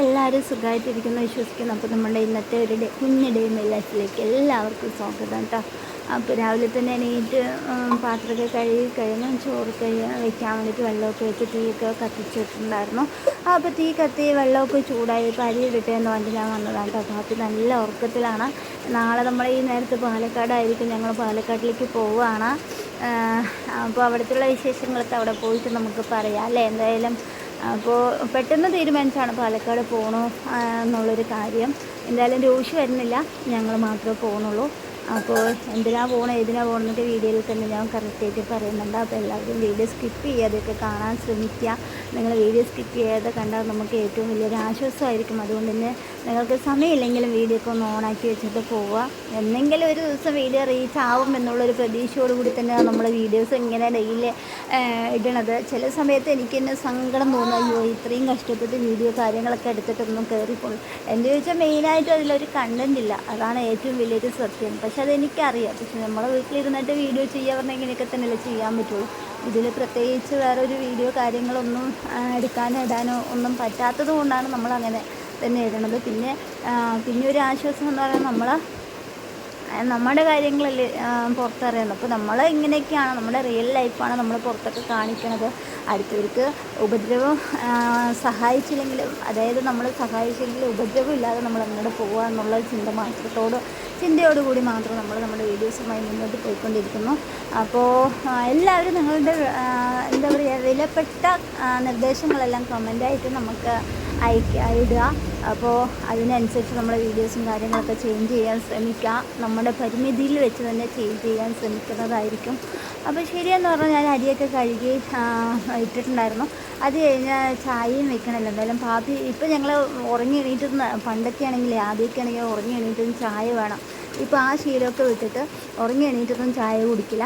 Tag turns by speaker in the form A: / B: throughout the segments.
A: എല്ലാവരും സുഖമായിട്ടിരിക്കുന്നു വിശ്വസിക്കുന്നു. അപ്പോൾ നമ്മുടെ ഇന്നത്തെ ഒരു ഡേ കുഞ്ഞ് ഡേ ലൈഫിലേക്ക് എല്ലാവർക്കും സ്വാഗതം കേട്ടോ. അപ്പോൾ രാവിലെ തന്നെ എണീറ്റ് പാത്രമൊക്കെ കഴുകി കഴിഞ്ഞ് ചോറ് കഴി വെക്കാൻ വേണ്ടിയിട്ട് വെള്ളമൊക്കെ വെച്ച് തീയൊക്കെ കത്തിച്ചിട്ടുണ്ടായിരുന്നു അപ്പോൾ തീ കത്തി വെള്ളമൊക്കെ ചൂടായി പരി അരി വേണ്ടി എന്ന് പറഞ്ഞിട്ട് ഞാൻ വന്നതാണ് കേട്ടോ. കാപ്പി നല്ല ഉറക്കത്തിലാണ്. നാളെ നമ്മൾ ഈ നേരത്ത് പാലക്കാടായിരിക്കും ഞങ്ങൾ പാലക്കാട്ടിലേക്ക് പോവുകയാണ്. അപ്പോൾ അവിടുത്തെ വിശേഷങ്ങളൊക്കെ അവിടെ പോയിട്ട് നമുക്ക് പറയാം അല്ലേ? എന്തായാലും അപ്പോൾ പെട്ടെന്ന് തീരുമാനിച്ചാണ് പാലക്കാട് പോകണോ എന്നുള്ളൊരു കാര്യം. എന്തായാലും രോഷി വരുന്നില്ല. ഞങ്ങൾ മാത്രമേ പോകുന്നുള്ളൂ അപ്പോൾ എന്തിനാ പോകണം ഏതിനാ പോകണമെന്നൊക്കെ വീഡിയോയിൽ തന്നെ ഞാൻ കറക്റ്റായിട്ട് പറയുന്നുണ്ട്. അപ്പോൾ എല്ലാവരും വീഡിയോ സ്കിപ്പ് ചെയ്യാതെയൊക്കെ കാണാൻ ശ്രമിക്കുക. നിങ്ങൾ വീഡിയോ സ്കിപ്പ് ചെയ്യാതെ കണ്ടാൽ നമുക്ക് ഏറ്റവും വലിയൊരു ആശ്വാസമായിരിക്കും. അതുകൊണ്ട് തന്നെ നിങ്ങൾക്ക് സമയമില്ലെങ്കിലും വീഡിയോ ഒക്കെ ഒന്ന് ഓണാക്കി വെച്ചിട്ട് പോവുക. എന്തെങ്കിലും ഒരു ദിവസം വീഡിയോ റീച്ച് ആവും എന്നുള്ളൊരു പ്രതീക്ഷയോടുകൂടി തന്നെ നമ്മൾ വീഡിയോസ് ഇങ്ങനെ ഡെയിലി ഇടണത്. ചില സമയത്ത് എനിക്ക് തന്നെ സങ്കടം തോന്നുന്നു അയ്യോ ഇത്രയും കഷ്ടപ്പെട്ട് വീഡിയോ കാര്യങ്ങളൊക്കെ എടുത്തിട്ടൊന്നും കയറിപ്പോകും എന്ന് ചോദിച്ചാൽ മെയിനായിട്ട് അതിലൊരു കണ്ടന്റ് ഇല്ല. അതാണ് ഏറ്റവും വലിയൊരു സത്യം. പക്ഷെ അതെനിക്കറിയാം. പക്ഷെ നമ്മളെ വീട്ടിലിരുന്നിട്ട് വീഡിയോ ചെയ്യാൻ പറഞ്ഞാൽ ഇങ്ങനെയൊക്കെ തന്നെയല്ലേ ചെയ്യാൻ പറ്റുള്ളൂ. ഇതിൽ പ്രത്യേകിച്ച് വേറെ ഒരു വീഡിയോ കാര്യങ്ങളൊന്നും എടുക്കാനോ ഇടാനോ ഒന്നും പറ്റാത്തത് കൊണ്ടാണ് നമ്മളങ്ങനെ തന്നെ ഇടണത് പിന്നെ പിന്നെ ഒരു ആശ്വാസം എന്ന് പറയുന്നത് നമ്മൾ നമ്മുടെ കാര്യങ്ങളല്ലേ പുറത്തറിയുന്നത്. അപ്പോൾ നമ്മൾ ഇങ്ങനെയൊക്കെയാണ് നമ്മുടെ റിയൽ ലൈഫാണ് നമ്മൾ പുറത്തൊക്കെ കാണിക്കുന്നത്. അടുത്തവർക്ക് ഉപദ്രവം സഹായിച്ചില്ലെങ്കിലും അതായത് നമ്മൾ സഹായിച്ചില്ലെങ്കിലും ഉപദ്രവം ഇല്ലാതെ നമ്മൾ അങ്ങോട്ട് പോകുക എന്നുള്ള ചിന്ത മാത്രത്തോട് ചിന്തയോടുകൂടി മാത്രം നമ്മൾ നമ്മുടെ വീഡിയോസുമായി മുന്നോട്ട് പോയിക്കൊണ്ടിരിക്കുന്നു. അപ്പോൾ എല്ലാവരും നിങ്ങളുടെ എന്താ പറയുക വിലപ്പെട്ട നിർദ്ദേശങ്ങളെല്ലാം കമന്റായിട്ട് നമുക്ക് അയക്കുക ഇടുക. അപ്പോൾ അതിനനുസരിച്ച് നമ്മൾ വീഡിയോസും കാര്യങ്ങളൊക്കെ ചേഞ്ച് ചെയ്യാൻ ശ്രമിക്കുക നമ്മുടെ പരിമിതിയിൽ വെച്ച് തന്നെ ചേഞ്ച് ചെയ്യാൻ ശ്രമിക്കുന്നതായിരിക്കും. അപ്പോൾ ശരിയെന്ന് പറഞ്ഞാൽ ഞാൻ അരിയൊക്കെ കഴുകി ഇട്ടിട്ടുണ്ടായിരുന്നു. അത് കഴിഞ്ഞാൽ ചായയും വെക്കണമല്ലോ എന്തായാലും പാപ്പി ഇപ്പോൾ ഞങ്ങൾ ഉറങ്ങി എണീറ്റുന്ന പണ്ടൊക്കെ ആണെങ്കിൽ ആദ്യമൊക്കെ ആണെങ്കിൽ ഉറങ്ങി എണീറ്റും ചായ വേണം. ഇപ്പോൾ ആ ശീലമൊക്കെ വിട്ടിട്ട് ഉറങ്ങി എണീറ്റൊന്നും ചായ കുടിക്കില്ല.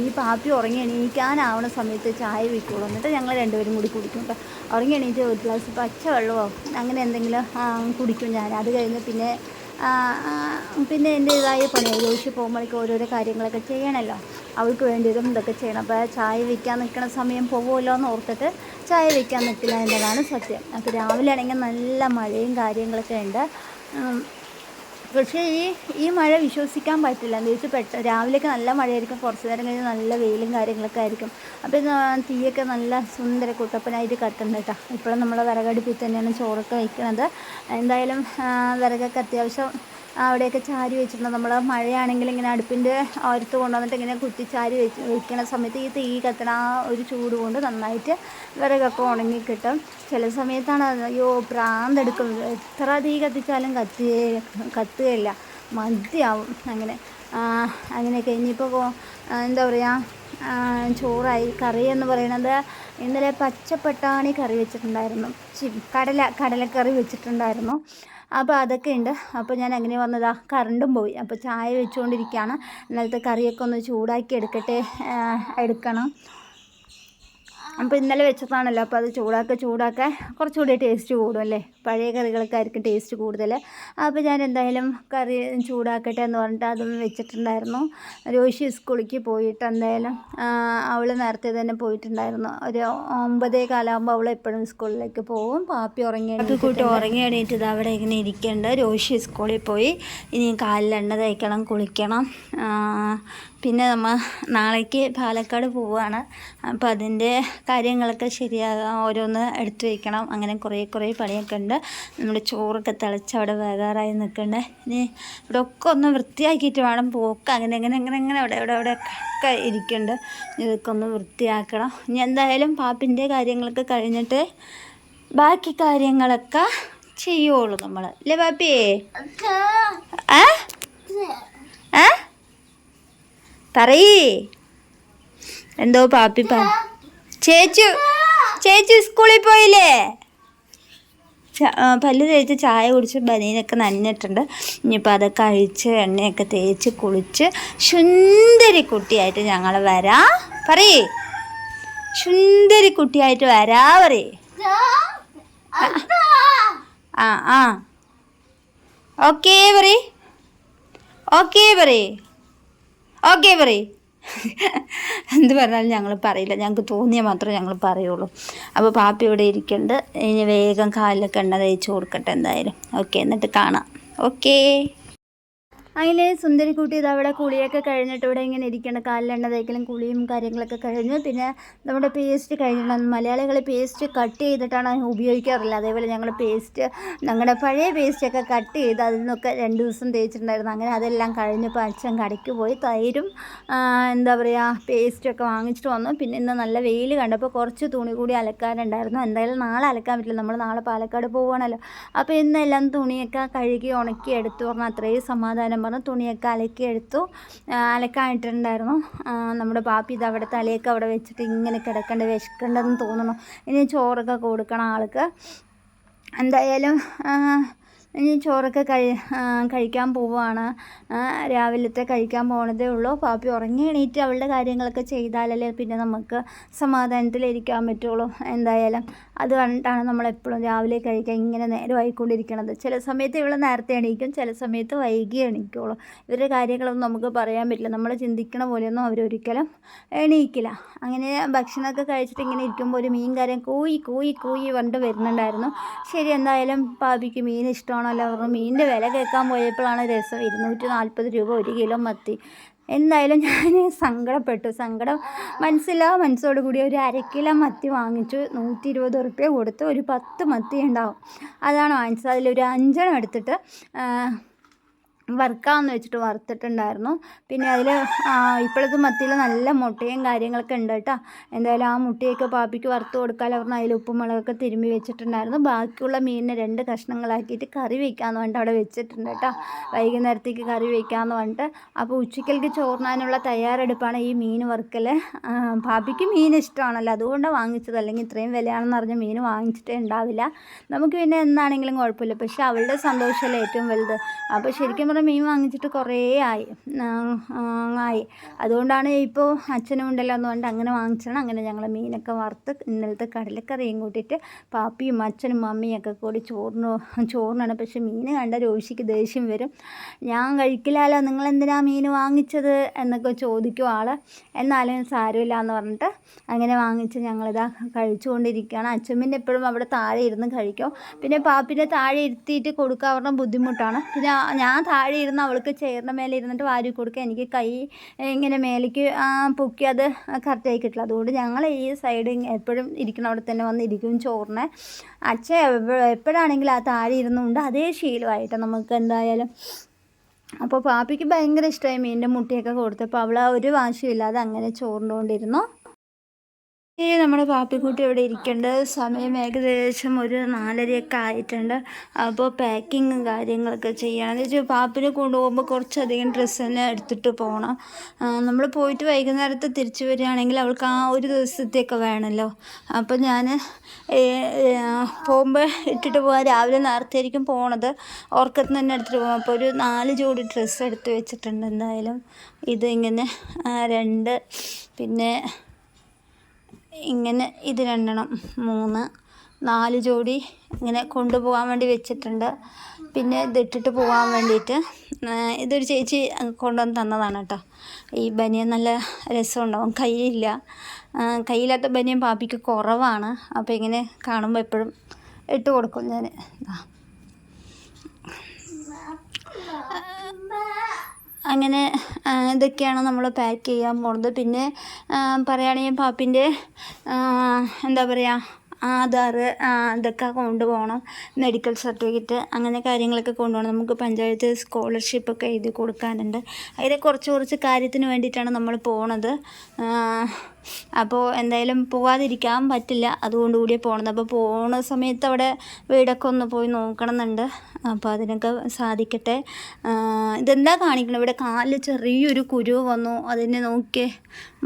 A: ഈ പാപ്പി ഉറങ്ങി എണീക്കാനാവണ സമയത്ത് ചായ വിൽക്കുള്ളൂ എന്നിട്ട് ഞങ്ങൾ രണ്ടുപേരും കൂടി കുടിക്കും കേട്ടോ. ഉറങ്ങി എണീറ്റ് ഒരു ഗ്ലാസ് പച്ചവെള്ളമോ അങ്ങനെ എന്തെങ്കിലും കുടിക്കും ഞാൻ. അത് കഴിഞ്ഞ് പിന്നെ പിന്നെ എന്റെ പിന്നെ എന്റേതായ പണിയായി ജോഷി പോകുമ്പോഴേക്കും ഓരോരോ കാര്യങ്ങളൊക്കെ ചെയ്യണമല്ലോ അവൾക്ക് വേണ്ടിയതും ഇതൊക്കെ ചെയ്യണം. അപ്പോൾ ചായ വെക്കാൻ നിൽക്കുന്ന സമയം പോകുമല്ലോ എന്ന് ഓർത്തിട്ട് ചായ വെക്കാൻ നിൽക്കില്ല എന്നതാണ് സത്യം. അപ്പോൾ രാവിലെ ആണെങ്കിൽ നല്ല മഴയും കാര്യങ്ങളൊക്കെ ഉണ്ട്. പക്ഷേ ഈ ഈ മഴ വിശ്വസിക്കാൻ പറ്റില്ല. എന്താ വെച്ചാൽ പെട്ട രാവിലെയൊക്കെ നല്ല മഴയായിരിക്കും കുറച്ച് നേരം കഴിഞ്ഞാൽ നല്ല വെയിലും കാര്യങ്ങളൊക്കെ ആയിരിക്കും. അപ്പോൾ തീയൊക്കെ നല്ല സുന്ദര കുട്ടപ്പനായിട്ട് കത്തുന്നുണ്ട് കേട്ടോ. ഇപ്പോഴും നമ്മൾ വിറകടുപ്പിൽ തന്നെയാണ് ചോറൊക്കെ വയ്ക്കുന്നത് എന്തായാലും വിറകൊക്കെ അത്യാവശ്യം അവിടെയൊക്കെ ചാരി വെച്ചിട്ടുണ്ട്. നമ്മൾ മഴയാണെങ്കിൽ ഇങ്ങനെ അടുപ്പിന്റെ ഓരത്ത് കൊണ്ടുവന്നിട്ട് ഇങ്ങനെ കുത്തി ചാരി വെച്ച് വെക്കണ സമയത്ത് ഈ തീ കത്തണ ആ ഒരു ചൂട് കൊണ്ട് നന്നായിട്ട് വിറകൊക്കെ ഉണങ്ങി കിട്ടും ചില സമയത്താണ് അയ്യോ പ്രാന്തെടുക്കും എത്ര തീ കത്തിച്ചാലും കത്തി കത്തുകയില്ല. മതിയാവും അങ്ങനെ. അങ്ങനെയൊക്കെ. ഇനിയിപ്പോൾ എന്താ പറയുക ചോറായി. കറി എന്ന് പറയുന്നത് ഇന്നലെ പച്ചപ്പട്ടാണി കറി വെച്ചിട്ടുണ്ടായിരുന്നു. കടല കടലക്കറി വെച്ചിട്ടുണ്ടായിരുന്നു. അപ്പോൾ അതൊക്കെ ഉണ്ട്. അപ്പോൾ ഞാൻ അങ്ങനെ വന്നതാ കറണ്ടും പോയി. അപ്പോൾ ചായ വെച്ചുകൊണ്ടിരിക്കുകയാണ് ഇന്നലത്തെ കറിയൊക്കെ ഒന്ന് ചൂടാക്കി എടുക്കട്ടെ എടുക്കണം. അപ്പോൾ ഇന്നലെ വെച്ചതാണല്ലോ. അപ്പോൾ അത് ചൂടാക്കുക ചൂടാക്കാൻ കുറച്ചുകൂടി ടേസ്റ്റ് കൂടും അല്ലേ? പഴയ കറികൾക്ക് ആയിരിക്കും ടേസ്റ്റ് കൂടുതൽ. അപ്പോൾ ഞാൻ എന്തായാലും കറി ചൂടാക്കട്ടെ എന്ന് പറഞ്ഞിട്ട് അതും വെച്ചിട്ടുണ്ടായിരുന്നു. രോഷി സ്കൂളിലേക്ക് പോയിട്ട് എന്തായാലും അവൾ നേരത്തെ തന്നെ പോയിട്ടുണ്ടായിരുന്നു. ഒരു ഒമ്പതേ കാലാകുമ്പോൾ അവൾ എപ്പോഴും സ്കൂളിലേക്ക് പോകും. പാപ്പി ഉറങ്ങി കൂട്ടി ഉറങ്ങി എണീറ്റ് ഇത് അവിടെ ഇങ്ങനെ ഇരിക്കേണ്ട. രോഷി സ്കൂളിൽ പോയി. ഇനി കാലിൽ എണ്ണ തയ്ക്കണം കുളിക്കണം. പിന്നെ നമ്മൾ നാളേക്ക് പാലക്കാട് പോവുകയാണ് അപ്പോൾ അതിന്റെ കാര്യങ്ങളൊക്കെ ശരിയാകാൻ ഓരോന്ന് എടുത്തു വയ്ക്കണം അങ്ങനെ കുറേ കുറേ പണിയൊക്കെ ഉണ്ട്. നമ്മൾ ചോറൊക്കെ തിളച്ച് അവിടെ വേകാറായി നിൽക്കുന്നുണ്ട് ഇനി ഇവിടെ ഒക്കെ ഒന്ന് വൃത്തിയാക്കിയിട്ട് വേണം പോക്ക്. അങ്ങനെ അങ്ങനെ അങ്ങനെ അങ്ങനെ അവിടെ അവിടെ അവിടെ ഒക്കെ ഇരിക്കുന്നുണ്ട് ഇതൊക്കെ ഒന്ന് വൃത്തിയാക്കണം. ഇനി എന്തായാലും പാപ്പിന്റെ കാര്യങ്ങളൊക്കെ കഴിഞ്ഞിട്ട് ബാക്കി കാര്യങ്ങളൊക്കെ ചെയ്യുള്ളൂ നമ്മൾ അല്ലേ പാപ്പിയേ പറയേ. എന്തോ പാപ്പി പറ ചേച്ചു ചേച്ചു സ്കൂളിൽ പോയില്ലേ? പല്ല് തേച്ച് ചായ കുടിച്ച് ബനീനൊക്കെ നനഞ്ഞിട്ടുണ്ട്. ഇനിയിപ്പോൾ അതൊക്കെ അഴിച്ച് എണ്ണയൊക്കെ തേച്ച് കുളിച്ച് സുന്ദരി കുട്ടിയായിട്ട് ഞങ്ങൾ വരാം. പറയേ. സുന്ദരി കുട്ടിയായിട്ട് വരാ പറയേ. ആ ആ. ഓക്കേ പറയേ. ഓക്കേ പറയേ. ഓക്കേ പറയ്. എന്ത് പറഞ്ഞാലും ഞങ്ങൾ പറയില്ല. ഞങ്ങൾക്ക് തോന്നിയാൽ മാത്രമേ ഞങ്ങൾ പറയുള്ളൂ. അപ്പോൾ പാപ്പി ഇവിടെ ഇരിക്കുന്നുണ്ട് ഇനി വേഗം കാലിലൊക്കെ എണ്ണ തേച്ച് കൊടുക്കട്ടെ എന്തായാലും. ഓക്കെ എന്നിട്ട് കാണാം. ഓക്കേ. അങ്ങനെ സുന്ദരിക്കുട്ടി ഇത് അവിടെ കുളിയൊക്കെ കഴിഞ്ഞിട്ട് ഇവിടെ ഇങ്ങനെ ഇരിക്കണം. കാലിലെണ്ണ തേക്കലും കുളിയും കാര്യങ്ങളൊക്കെ കഴിഞ്ഞു. പിന്നെ നമ്മുടെ പേസ്റ്റ് കഴിഞ്ഞിട്ടുണ്ട് മലയാളികൾ പേസ്റ്റ് കട്ട് ചെയ്തിട്ടാണ് ഉപയോഗിക്കാറില്ല. അതേപോലെ ഞങ്ങൾ പേസ്റ്റ് ഞങ്ങളുടെ പഴയ പേസ്റ്റൊക്കെ കട്ട് ചെയ്ത് അതിൽ നിന്നൊക്കെ രണ്ട് ദിവസം തേച്ചിട്ടുണ്ടായിരുന്നു. അങ്ങനെ അതെല്ലാം കഴിഞ്ഞപ്പോൾ അച്ഛൻ കടയ്ക്ക് പോയി തൈരും എന്താ പറയുക പേസ്റ്റൊക്കെ വാങ്ങിച്ചിട്ട് വന്നു. പിന്നെ ഇന്ന് നല്ല വെയിൽ കണ്ടപ്പോൾ കുറച്ച് തുണി കൂടി അലക്കാനുണ്ടായിരുന്നു. എന്തായാലും നാളെ അലക്കാൻ പറ്റില്ല. നമ്മൾ നാളെ പാലക്കാട് പോവുകയാണല്ലോ അപ്പോൾ ഇന്നെല്ലാം തുണിയൊക്കെ കഴുകി ഉണക്കി എടുത്തു പറഞ്ഞാൽ അത്രയും സമാധാനം പറഞ്ഞു തുണിയൊക്കെ അലക്കി എടുത്തു. അലക്കാനിട്ടുണ്ടായിരുന്നു. നമ്മുടെ പാപ്പി ഇത് അവിടെ തലയൊക്കെ അവിടെ വെച്ചിട്ട് ഇങ്ങനെ കിടക്കേണ്ട വിശക്കേണ്ടതെന്ന് തോന്നുന്നു. ഇനി ചോറൊക്കെ കൊടുക്കണം ആൾക്ക്. എന്തായാലും ഇനി ചോറൊക്കെ കഴി കഴിക്കാൻ പോവുകയാണ്. രാവിലത്തെ കഴിക്കാൻ പോണതേ ഉള്ളൂ. പാപ്പി ഉറങ്ങി എണീറ്റ് അവളുടെ കാര്യങ്ങളൊക്കെ ചെയ്താലല്ലേ പിന്നെ നമുക്ക് സമാധാനത്തിലിരിക്കാൻ പറ്റുള്ളൂ. എന്തായാലും അത് കണ്ടിട്ടാണ് നമ്മളെപ്പോഴും രാവിലെ കഴിക്കാൻ ഇങ്ങനെ നേരമായിക്കൊണ്ടിരിക്കണത്. ചില സമയത്ത് ഇവൾ നേരത്തെ എണീക്കും ചില സമയത്ത് വൈകി എണീക്കുള്ളൂ ഇവരുടെ കാര്യങ്ങളൊന്നും നമുക്ക് പറയാൻ പറ്റില്ല. നമ്മൾ ചിന്തിക്കണ പോലെയൊന്നും അവരൊരിക്കലും എണീക്കില്ല. അങ്ങനെ ഭക്ഷണമൊക്കെ കഴിച്ചിട്ട് ഇങ്ങനെ ഇരിക്കുമ്പോൾ ഒരു മീൻ കാര്യം കൂയി കൂയി കൂയി പറഞ്ഞിട്ട് വരുന്നുണ്ടായിരുന്നു. ശരി എന്തായാലും പാപിക്ക് മീൻ ഇഷ്ടമാണല്ലോ. പറഞ്ഞു മീനിന്റെ വില കേൾക്കാൻ പോയപ്പോഴാണ് രസം. ഇരുന്നൂറ്റി നാൽപ്പത് രൂപ ഒരു കിലോ മത്തി. എന്തായാലും ഞാൻ സങ്കടപ്പെട്ടു. സങ്കടം മനസ്സിലാ മനസ്സോട് കൂടി ഒരു അരക്കിലോ കിലോ മത്തി വാങ്ങിച്ചു. നൂറ്റി ഇരുപത് ഉറുപ്പ്യ കൊടുത്ത് ഒരു പത്ത് മത്തി ഉണ്ടാവും. അതാണ് വാങ്ങിച്ചത്. അതിലൊരു അഞ്ചെണ്ണം എടുത്തിട്ട് വറുക്കാമെന്ന് വെച്ചിട്ട് വറുത്തിട്ടുണ്ടായിരുന്നു. പിന്നെ അതിൽ ഇപ്പോഴത്തെ മത്തിയിൽ നല്ല മുട്ടയും കാര്യങ്ങളൊക്കെ ഉണ്ട് കേട്ടോ. എന്തായാലും ആ മുട്ടയൊക്കെ പാപ്പിക്ക് വറുത്ത് കൊടുക്കാൻ പറഞ്ഞാൽ അതിൽ ഉപ്പും മുളകൊക്കെ തിരുമ്പി വെച്ചിട്ടുണ്ടായിരുന്നു. ബാക്കിയുള്ള മീനിനെ രണ്ട് കഷ്ണങ്ങളാക്കിയിട്ട് കറി വയ്ക്കാമെന്ന് പറഞ്ഞിട്ട് അവിടെ വെച്ചിട്ടുണ്ട് കേട്ടോ. വൈകുന്നേരത്തേക്ക് കറി വയ്ക്കാമെന്ന് പറഞ്ഞിട്ട്. അപ്പോൾ ഉച്ചക്കലേക്ക് ചോറിനാനുള്ള തയ്യാറെടുപ്പാണ് ഈ മീൻ വറുക്കൽ പാപ്പിക്ക് മീൻ ഇഷ്ടമാണല്ലോ. അതുകൊണ്ട് വാങ്ങിച്ചത്. അല്ലെങ്കിൽ ഇത്രയും വിലയാണെന്ന് പറഞ്ഞ മീൻ വാങ്ങിച്ചിട്ടേ ഉണ്ടാവില്ല. നമുക്ക് പിന്നെ എന്താണെങ്കിലും കുഴപ്പമില്ല. പക്ഷേ അവളുടെ സന്തോഷമല്ലേ ഏറ്റവും വലുത്. അപ്പോൾ ശരിക്കും പറഞ്ഞാൽ മീൻ വാങ്ങിച്ചിട്ട് കുറേ ആയി. ആയി. അതുകൊണ്ടാണ് ഇപ്പോൾ അച്ഛനും ഉണ്ടല്ലോ എന്നുകൊണ്ട് അങ്ങനെ വാങ്ങിച്ചാണ് അങ്ങനെ ഞങ്ങൾ മീനൊക്കെ വറുത്ത് ഇന്നലത്തെ കടലക്കറിയും കൂട്ടിയിട്ട് പാപ്പിയും അച്ഛനും മമ്മിയൊക്കെ കൂടി ചോറിന് ചോറിനാണ്. പക്ഷെ മീൻ കണ്ട രോഷിക്ക് ദേഷ്യം വരും. ഞാൻ കഴിക്കില്ലല്ലോ നിങ്ങൾ എന്തിനാ മീൻ വാങ്ങിച്ചത്? എന്നൊക്കെ ചോദിക്കും ആൾ എന്നാലും സാരമില്ല എന്ന് പറഞ്ഞിട്ട് അങ്ങനെ വാങ്ങിച്ച് ഞങ്ങളിതാ കഴിച്ചുകൊണ്ടിരിക്കുകയാണ്. പിന്നെ എപ്പോഴും അവിടെ താഴെ ഇരുന്ന് കഴിക്കും. പിന്നെ പാപ്പിനെ താഴെ ഇരുത്തിയിട്ട് കൊടുക്കാൻ പറഞ്ഞാൽ ബുദ്ധിമുട്ടാണ്. പിന്നെ ഞാൻ ഇരുന്ന് അവൾക്ക് ചെയറിന്റെ മേലെ ഇരുന്നിട്ട് വാരി കൊടുക്കുക എനിക്ക് കൈ ഇങ്ങനെ മേലേക്ക് പൊക്കി അത് കറക്റ്റായി കിട്ടില്ല. അതുകൊണ്ട് ഞങ്ങൾ ഈ സൈഡ് എപ്പോഴും ഇരിക്കണം. അവിടെ തന്നെ വന്ന് ഇരിക്കും ചോറിനെ. അച്ഛൻ എപ്പോഴാണെങ്കിലും ആ താഴെ ഇരുന്നുകൊണ്ട് അതേ ശീലമായിട്ട് നമുക്ക് എന്തായാലും. അപ്പോൾ പാപ്പിക്ക് ഭയങ്കര ഇഷ്ടമായി മീനിന്റെ മുട്ടിയൊക്കെ കൊടുത്തപ്പോൾ അവൾ ഒരു വാശിയില്ലാതെ അങ്ങനെ ചോറിന്റെ ഈ നമ്മുടെ പാപ്പിക്കുട്ടി ഇവിടെ ഇരിക്കേണ്ടത് സമയം ഏകദേശം ഒരു നാലരയൊക്കെ ആയിട്ടുണ്ട്. അപ്പോൾ പാക്കിങ്ങും കാര്യങ്ങളൊക്കെ ചെയ്യണം. എന്ന് വെച്ചാൽ പാപ്പിനെ കൊണ്ടുപോകുമ്പോൾ കുറച്ചധികം ഡ്രസ്സ് തന്നെ എടുത്തിട്ട് പോകണം നമ്മൾ പോയിട്ട് വൈകുന്നേരത്തെ തിരിച്ചു വരികയാണെങ്കിൽ അവൾക്ക് ആ ഒരു ദിവസത്തേക്ക് വേണമല്ലോ അപ്പോൾ ഞാൻ പോകുമ്പോൾ ഇട്ടിട്ട് പോകാൻ രാവിലെ നേരത്തെ ആയിരിക്കും പോണത്. ഓർക്കത്ത് തന്നെ എടുത്തിട്ട് പോകും അപ്പോൾ ഒരു നാല് ജോഡി ഡ്രസ്സ് എടുത്ത് വെച്ചിട്ടുണ്ട് എന്തായാലും. ഇതിങ്ങനെ രണ്ട് പിന്നെ ഇങ്ങനെ ഇത് രണ്ടെണ്ണം മൂന്ന് നാല് ജോഡി ഇങ്ങനെ കൊണ്ടുപോകാൻ വേണ്ടി വെച്ചിട്ടുണ്ട്. പിന്നെ ഇതിട്ടിട്ട് പോകാൻ വേണ്ടിയിട്ട് ഇതൊരു ചേച്ചി കൊണ്ടുവന്ന് തന്നതാണ് കേട്ടോ. ഈ ബനിയൻ നല്ല രസമുണ്ടാവും. കയ്യിലില്ല. കയ്യില്ലാത്ത ബനിയൻ പാപ്പിക്ക് കുറവാണ്. അപ്പോൾ ഇങ്ങനെ കാണുമ്പോൾ എപ്പോഴും ഇട്ട് കൊടുക്കും ഞാൻ അങ്ങനെ ഇതൊക്കെയാണ് നമ്മൾ പാക്ക് ചെയ്യാൻ പോണത്. പിന്നെ പറയുകയാണെങ്കിൽ പാപ്പിന്റെ എന്താ പറയുക ആധാർ ഇതൊക്കെ കൊണ്ടുപോകണം മെഡിക്കൽ സർട്ടിഫിക്കറ്റ് അങ്ങനെ കാര്യങ്ങളൊക്കെ കൊണ്ടുപോകണം നമുക്ക് പഞ്ചായത്ത് സ്കോളർഷിപ്പൊക്കെ എഴുതി കൊടുക്കാനുണ്ട്. അതിൽ കുറച്ച് കുറച്ച് കാര്യത്തിന് വേണ്ടിയിട്ടാണ് നമ്മൾ പോണത്. അപ്പോൾ എന്തായാലും പോവാതിരിക്കാൻ പറ്റില്ല. അതുകൊണ്ട് കൂടിയേ പോകണത് അപ്പോൾ പോണ സമയത്ത് അവിടെ വീടൊക്കെ ഒന്ന് പോയി നോക്കണമെന്നുണ്ട് അപ്പോൾ അതിനൊക്കെ സാധിക്കട്ടെ. ഇതെന്താ കാണിക്കണം? ഇവിടെ കാലിൽ ചെറിയൊരു കുരു വന്നു. അതിനെ നോക്കിയേ.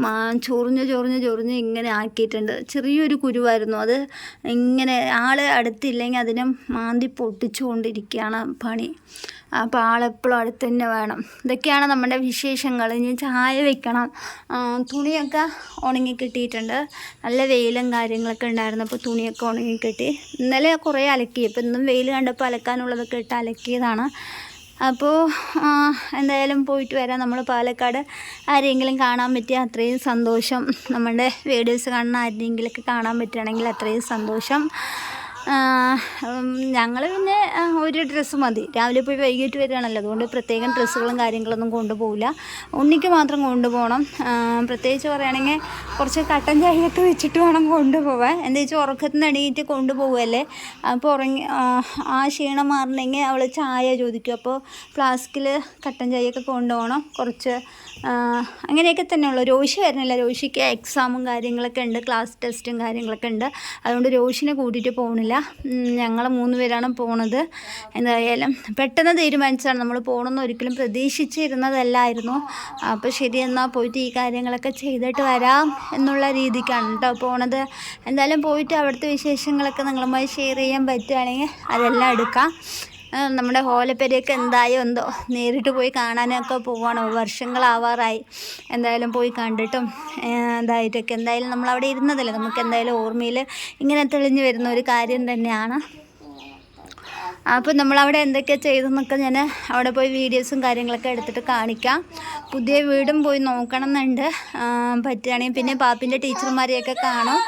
A: മാ ചൊറിഞ്ഞ് ചൊറിഞ്ഞ് ചൊറിഞ്ഞ് ഇങ്ങനെ ആക്കിയിട്ടുണ്ട്. ചെറിയൊരു കുരുവായിരുന്നു. അത് ഇങ്ങനെ ആൾ അടുത്തില്ലെങ്കിൽ അതിനെ മാന്തി പൊട്ടിച്ചുകൊണ്ടിരിക്കുകയാണ് പണി. അപ്പോൾ ആളെപ്പോഴും അടുത്ത് തന്നെ വേണം. ഇതൊക്കെയാണ് നമ്മുടെ വിശേഷങ്ങൾ. ഇനി ചായ വെക്കണം. തുണിയൊക്കെ ഉണങ്ങി കിട്ടിയിട്ടുണ്ട്. നല്ല വെയിലും കാര്യങ്ങളൊക്കെ ഉണ്ടായിരുന്നു. അപ്പോൾ തുണിയൊക്കെ ഉണങ്ങി കിട്ടി. ഇന്നലെ കുറേ അലക്കി. ഇപ്പോൾ ഇന്നും വെയിൽ കണ്ടപ്പോൾ അലക്കാനുള്ളതൊക്കെ ഇട്ട് അലക്കിയതാണ്. അപ്പോൾ എന്തായാലും പോയിട്ട് വരാം. നമ്മൾ പാലക്കാട് ആരെങ്കിലും കാണാൻ പറ്റിയ അത്രയും സന്തോഷം. നമ്മുടെ വീഡിയോസ് കാണുന്ന ആരെങ്കിലുമൊക്കെ കാണാൻ പറ്റുകയാണെങ്കിൽ അത്രയും സന്തോഷം. ഞങ്ങൾ പിന്നെ ഒരു ഡ്രസ്സ് മതി. രാവിലെ പോയി വൈകിട്ട് വരികയാണല്ലോ. അതുകൊണ്ട് പ്രത്യേകം ഡ്രസ്സുകളും കാര്യങ്ങളൊന്നും കൊണ്ടുപോകില്ല ഉണ്ണിക്ക് മാത്രം കൊണ്ടുപോകണം. പ്രത്യേകിച്ച് പറയുകയാണെങ്കിൽ കുറച്ച് കട്ടൻ ചായയൊക്കെ വെച്ചിട്ട് വേണം കൊണ്ടുപോകാൻ എന്താ വെച്ചാൽ ഉറക്കത്തിൽ നിന്ന് എണീറ്റ് കൊണ്ടുപോകുമല്ലേ അപ്പോൾ ഉറങ്ങി ആ, ക്ഷീണം മാറണമെങ്കിൽ അവൾ ചായ ചോദിക്കും. അപ്പോൾ ഫ്ലാസ്കിൽ കട്ടൻ ചായയൊക്കെ കൊണ്ടുപോകണം. കുറച്ച് അങ്ങനെയൊക്കെ തന്നെയുള്ളൂ. രോഷി വരുന്നില്ല. രോഷിക്ക് എക്സാമും കാര്യങ്ങളൊക്കെ ഉണ്ട്. ക്ലാസ് ടെസ്റ്റും കാര്യങ്ങളൊക്കെ ഉണ്ട്. അതുകൊണ്ട് രോഷിനെ കൂട്ടിയിട്ട് പോകുന്നില്ല ഞങ്ങൾ മൂന്ന് പേരാണ് പോണത്. എന്തായാലും പെട്ടെന്ന് തീരുമാനിച്ചാണ് നമ്മൾ പോകണമെന്ന് ഒരിക്കലും പ്രതീക്ഷിച്ചിരുന്നതല്ലായിരുന്നു. അപ്പോൾ ശരി എന്നാൽ പോയിട്ട് ഈ കാര്യങ്ങളൊക്കെ ചെയ്തിട്ട് വരാം എന്നുള്ള രീതിക്കാണ് കേട്ടോ പോണത്. എന്തായാലും പോയിട്ട് അവിടുത്തെ വിശേഷങ്ങളൊക്കെ നിങ്ങളുമായി ഷെയർ ചെയ്യാൻ പറ്റുകയാണെങ്കിൽ അതെല്ലാം എടുക്കാം. നമ്മുടെ ഹോലപ്പേരെയൊക്കെ എന്തായോ എന്തോ നേരിട്ട് പോയി കാണാനൊക്കെ പോവാണ്. വർഷങ്ങളാവാറായി. എന്തായാലും പോയി കണ്ടിട്ടും ഇതായിട്ടൊക്കെ. എന്തായാലും നമ്മളവിടെ ഇരുന്നതല്ലേ? നമുക്ക് എന്തായാലും ഓർമ്മയിൽ ഇങ്ങനെ തെളിഞ്ഞു വരുന്ന ഒരു കാര്യം തന്നെയാണ്. അപ്പോൾ നമ്മളവിടെ എന്തൊക്കെ ചെയ്തെന്നൊക്കെ ഞാൻ അവിടെ പോയി വീഡിയോസും കാര്യങ്ങളൊക്കെ എടുത്തിട്ട് കാണിക്കാം. പുതിയ വീടും പോയി നോക്കണം എന്നുണ്ട് പറ്റുകയാണെങ്കിൽ പിന്നെ പാപ്പിന്റെ ടീച്ചർമാരെയൊക്കെ കാണും.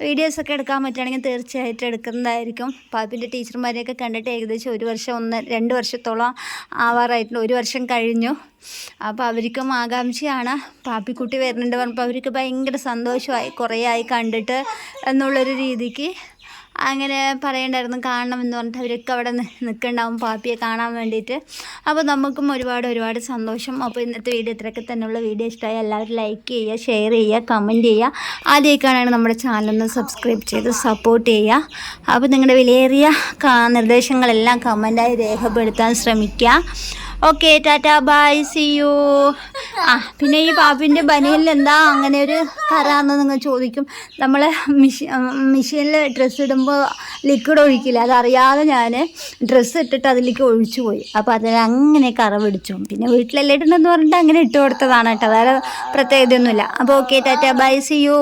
A: വീഡിയോസൊക്കെ എടുക്കാൻ പറ്റുകയാണെങ്കിൽ തീർച്ചയായിട്ടും എടുക്കുന്നതായിരിക്കും. പാപ്പിന്റെ ടീച്ചർമാരെയൊക്കെ കണ്ടിട്ട് ഏകദേശം ഒരു വർഷം ഒന്ന് രണ്ട് വർഷത്തോളം ആവാറായിട്ടുണ്ട് ഒരു വർഷം കഴിഞ്ഞു. അപ്പോൾ അവർക്കും ആകാംക്ഷയാണ്. പാപ്പിക്കുട്ടി വരുന്നുണ്ട് പറഞ്ഞപ്പോൾ അവർക്ക് ഭയങ്കര സന്തോഷമായി കുറേ ആയി കണ്ടിട്ട് എന്നുള്ളൊരു രീതിക്ക് അങ്ങനെ പറയണ്ടായിരുന്നു. കാണണം എന്ന് പറഞ്ഞിട്ട് അവരൊക്കെ അവിടെ നിൽക്കണ്ടാവും പാപ്പിയെ കാണാൻ വേണ്ടിയിട്ട്. അപ്പോൾ നമുക്കും ഒരുപാട് ഒരുപാട് സന്തോഷം. അപ്പോൾ ഇന്നത്തെ വീഡിയോ ഇത്രയൊക്കെ തന്നെയുള്ള. വീഡിയോ ഇഷ്ടമായി എല്ലാവരും ലൈക്ക് ചെയ്യുക ഷെയർ ചെയ്യുക കമന്റ് ചെയ്യുക. ആദ്യമൊക്കെയാണ് നമ്മുടെ ചാനലൊന്ന് സബ്സ്ക്രൈബ് ചെയ്ത് സപ്പോർട്ട് ചെയ്യുക. അപ്പോൾ നിങ്ങളുടെ വിലയേറിയ നിർദ്ദേശങ്ങളെല്ലാം കമന്റായി രേഖപ്പെടുത്താൻ ശ്രമിക്കുക. Okay tata bye see you ആ പിന്നെ ഈ പാപ്പിന്റെ ബനിയനിൽ എന്താ അങ്ങനെ ഒരു കറാന്ന് നിങ്ങൾ ചോദിക്കും. നമ്മൾ മിഷി മെഷീനിൽ ഡ്രസ്സ് ഇടുമ്പോൾ ലിക്വിഡ് ഒഴിക്കില്ല? അതറിയാതെ ഞാൻ ഡ്രസ്സ് ഇട്ടിട്ട് അതിലേക്ക് ഒഴിച്ചു പോയി. അപ്പോൾ അതിൽ അങ്ങനെ കറ പിടിച്ചു. പിന്നെ വീട്ടിലെല്ലാം ഇടണമെന്ന് പറഞ്ഞിട്ട് അങ്ങനെ ഇട്ട് കൊടുത്തതാണ് കേട്ടോ. വേറെ പ്രത്യേകതയൊന്നുമില്ല. അപ്പോൾ okay tata bye see you